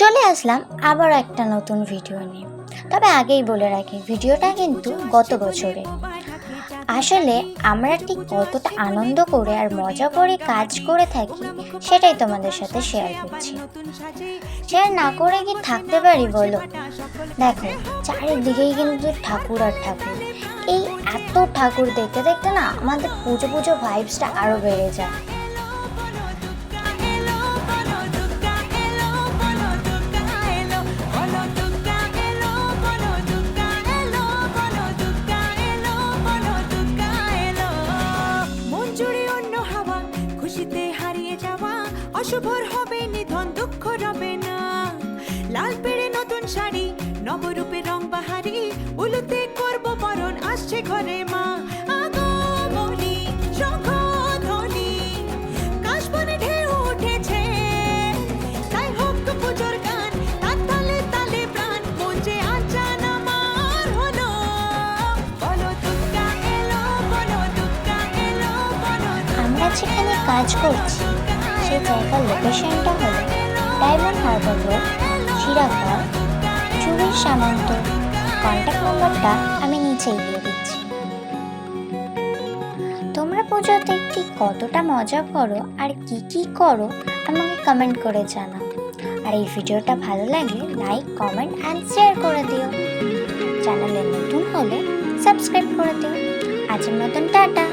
চলে আসলাম আবার একটা নতুন ভিডিও নিয়ে। তবে আগেই বলে রাখি ভিডিওটা কিন্তু গত বছরে আসলে আমরা ঠিক কতটা আনন্দ করে আর মজা করে কাজ করে থাকি, সেটাই তোমাদের সাথে শেয়ার করছি। শেয়ার না করে কি থাকতে পারি বলো? দেখো, চারিদিকেই কিন্তু ঠাকুর আর ঠাকুর। এই এত ঠাকুর দেখতে দেখতে না আমাদের পুজো পুজো ভাইবসটা আরও বেড়ে যায়। খুশিতে হারিয়ে যাওয়া, অশুভর হবে নিধন, দুঃখ রবে না। লাল পেড়ে নতুন শাড়ি, নবরূপে রং বাহারি, উলুতে করব বরণ, আসছে ঘরে যেখানে কাজ করছি। সেই জায়গার লোকেশনটা হলো ডায়মন্ড হারবার রোড শিরাঘর চুরির সামন্ত। কন্ট্যাক্ট নম্বরটা আমি নিচেই দিয়ে দিচ্ছি। তোমরা পুজোতে ঠিক কতটা মজা করো আর কি কি করো আমাকে কমেন্ট করে জানাও। আর এই ভিডিওটা ভালো লাগলে লাইক কমেন্ট অ্যান্ড শেয়ার করে দিও। চ্যানেলে নতুন হলে সাবস্ক্রাইব করে দিও। আজের মতন টাটা।